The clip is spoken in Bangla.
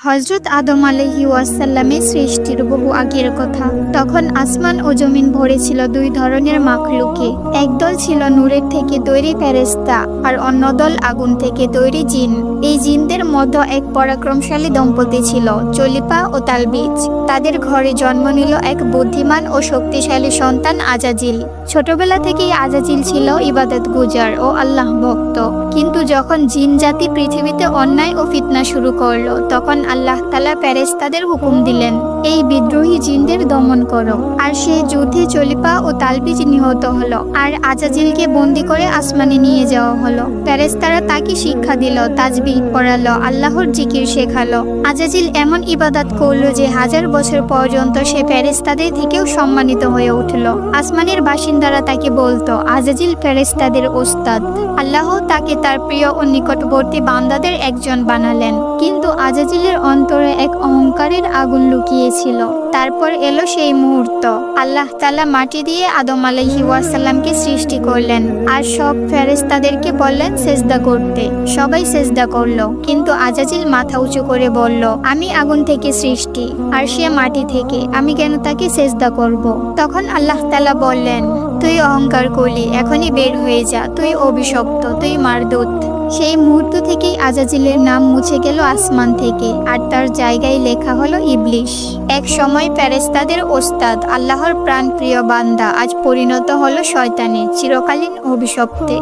হজরত আদম আলহি ওয়াসাল্লামের সৃষ্টির বহু আগের কথা। তখন আসমান ও জমিন ভরেছিল দুই ধরনের মাখলুকে। একদল ছিল নূরের থেকে তৈরি ফেরেস্তা আর অন্য দল আগুন থেকে তৈরি জিন। এই জিনদের মধ্যে এক পরাক্রমশালী দম্পতি ছিল চলিপা ও তালবিজ। তাদের ঘরে জন্ম নিল এক বুদ্ধিমান ও শক্তিশালী সন্তান আজাজিল। ছোটবেলা থেকেই আজাজিল ছিল ইবাদত গুজার ও আল্লাহ ভক্ত কিন্তু যখন জিন জাতি পৃথিবীতে অন্যায় ও ফিতনা শুরু করল, তখন আল্লাহ তালা প্যারেস্তাদের হুকুম দিলেন। এই বিদ্রোহী জিনদের দমন করো। আর সে যুদ্ধে চলিপা ও তালবিজ নিহত হলো। আর আজাজিলকে বন্দি করে আসমানে নিয়ে যাওয়া হলো। প্যারেস্তারা তাকে শিক্ষা দিল তাজবিহ পড়ালো, আল্লাহর জিকির শেখালো। আজাজিল এমন ইবাদত করল যে হাজার বছর পর্যন্ত সে ফেরেস্তাদের থেকেও সম্মানিত হয়ে উঠল। আসমানের বাসিন্দারা তাকে বলতো, আজাজিল ফেরেস্তাদের ওস্তাদ। আল্লাহ তাকে তার প্রিয় ও নিকটবর্তী বান্দাদের একজন বানালেন। কিন্তু আজাজিলের অন্তরে এক অহংকারের আগুন লুকিয়েছিল তারপর এলো সেই মুহূর্ত। আল্লাহ তালা মাটি দিয়ে আদম আলহি ওয়াসাল্লামকে সৃষ্টি করলেন আর সব ফেরেস্তাদেরকে বললেন, সেজদা করতে। সবাই সেজদা করল। কিন্তু আজাজিল মাথা উঁচু করে বলল, আমি আগুন থেকে সৃষ্টি আর সে মাটি থেকে। আমি কেন তাকে সেজদা করব। তখন আল্লাহ তালা বললেন, তুই অহংকার করলি, এখনই বের হয়ে যা। তুই অভিশপ্ত, তুই মারদুত। সেই মুহূর্ত থেকেই আজাজিলের নাম মুছে গেল আসমান থেকে, আর তার জায়গায় লেখা হলো ইবলিশ। এক সময় প্যারেস্তাদের ওস্তাদ, আল্লাহর প্রাণ প্রিয় বান্দা, আজ পরিণত হলো শয়তানে, চিরকালীন অভিশপ্তে।